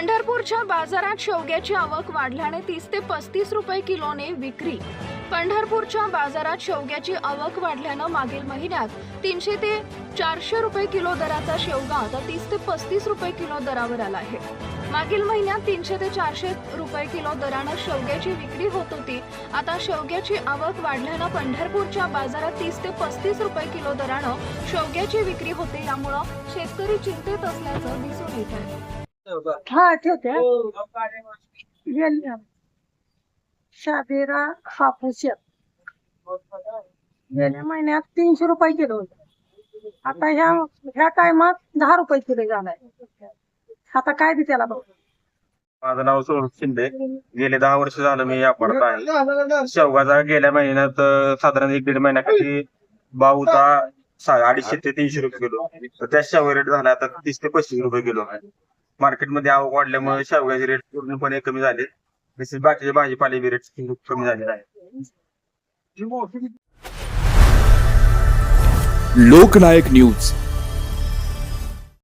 पंढरपूरच्या बाजारात शेवग्याची आवक वाढल्याने तीस ते पस्तीस रुपये किलोने विक्री. पंढरपूरच्या बाजारात शेवग्याची आवक वाढल्यानं मागील महिन्यात तीनशे ते चारशे रुपये किलो दराचा शेवगा आता तीस ते पस्तीस रुपये किलो दरावर आला आहे. मागील महिन्यात तीनशे ते चारशे रुपये किलो दरानं शेवग्याची विक्री होत होती. आता शेवग्याची आवक वाढल्यानं पंढरपूरच्या बाजारात तीस ते पस्तीस रुपये किलो दरानं शेवग्याची विक्री होते यामुळं शेतकरी चिंतेत असल्याचं दिसून येत आहे. हा ठेवते. गेल्या शाबेरा हापूस गेल्या महिन्यात तीनशे रुपये किलो होते. आता ह्या ह्या टायमात दहा रुपये किलो झालाय. आता काय बी त्याला बघ. माझं नाव सौरभ शिंदे. गेले दहा वर्ष झालं मी वापरत आहे. शेवगाचा गेल्या महिन्यात साधारण एक दीड महिन्याखाली सा- अडीचशे ते तीनशे रुपये किलो. तर त्या शेवगा रेट झाला आता तीस ते पस्तीस रुपये किलो. मार्केटमध्ये आवक वाढल्यामुळे शेवगाचे रेट पूर्णपणे कमी झाले. तसेच बाकीचे भाजीपाले रेट कमी झालेले आहेत. लोकनायक न्यूज.